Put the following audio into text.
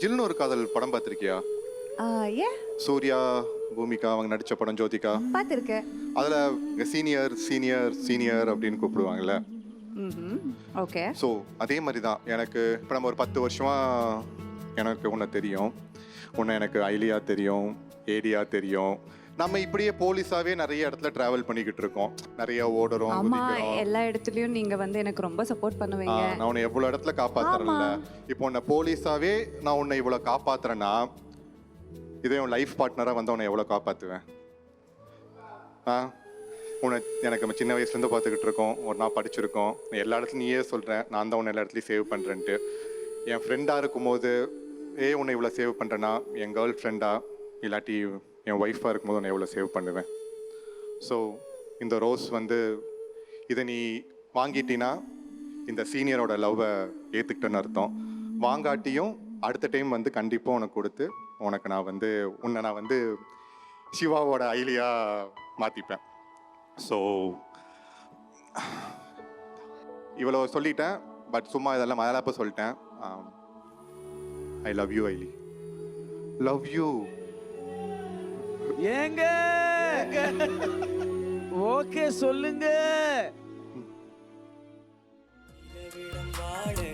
ஜில்னு ஒரு காதல் படம் பார்த்திருக்கியா? ஏன் சூர்யா பூமிகா அவங்க நடிச்ச படம் ஜோதிகா. பார்த்துருக்கேன். அதுல சீனியர் சீனியர் சீனியர் அப்படின்னு கூப்பிடுவாங்கல்ல. ஓகே. ஸோ அதே மாதிரி தான் எனக்கு இப்போ நம்ம ஒரு பத்து வருஷமா எனக்கு உன்னை தெரியும். உன்னை எனக்கு ஐலியா தெரியும் ஏடியா தெரியும். நம்ம இப்படியே போலீஸாவே நிறைய இடத்துல டிராவல் பண்ணிக்கிட்டு இருக்கோம். நிறைய ஓடுறோம் ஆமா குதிக்கிறோம். எல்லா இடத்துலயும் நீங்க வந்து எனக்கு ரொம்ப சப்போர்ட் ஆ, பண்ணுவீங்க நான் உன்னை எவ்வளவு இடத்துல காப்பாத்துறேன்ல? இப்போ உன்னை போலீஸாவே நான் உன்னை இவ்வளவு காப்பாத்துறேன்னா இதே உன் லைஃப் பார்ட்னரா வந்து உன்னை எவ்வளவு காப்பாத்துவேன்? ஆ உன்னை எனக்கு நம்ம சின்ன வயசுலேருந்து பார்த்துக்கிட்டு இருக்கோம். ஒரு நாள் படிச்சிருக்கோம். எல்லா இடத்துலையும் நீயே சொல்கிறேன் நான் தான் உன்னை எல்லா இடத்துலையும் சேவ் பண்ணுறேன்ட்டு என் ஃப்ரெண்டாக இருக்கும்போது ஏ உன்னை இவ்வளோ சேவ் பண்ணுறேன்னா என் கேர்ள் ஃப்ரெண்டா இல்லாட்டி என் ஒய்ஃபாக இருக்கும்போது நான் எவ்வளோ சேவ் பண்ணுவேன்? ஸோ இந்த ரோஸ் வந்து இதை நீ வாங்கிட்டினா இந்த சீனியரோட லவ்வை ஏற்றுக்கிட்டேன்னு அர்த்தம். வாங்காட்டியும் அடுத்த டைம் வந்து கண்டிப்பாக உனக்கு கொடுத்து உனக்கு நான் வந்து உன்னை நான் வந்து சிவாவோட ஐலியாக மாற்றிப்பேன் ஸோ இவ்வளோ சொல்லிட்டேன் பட் சும்மா இதெல்லாம் மலையாளப்ப சொல்லிட்டேன். ஐ லவ் யூ ஐலி லவ் யூ ஏங்க. ஓகே சொல்லுங்க. வாழ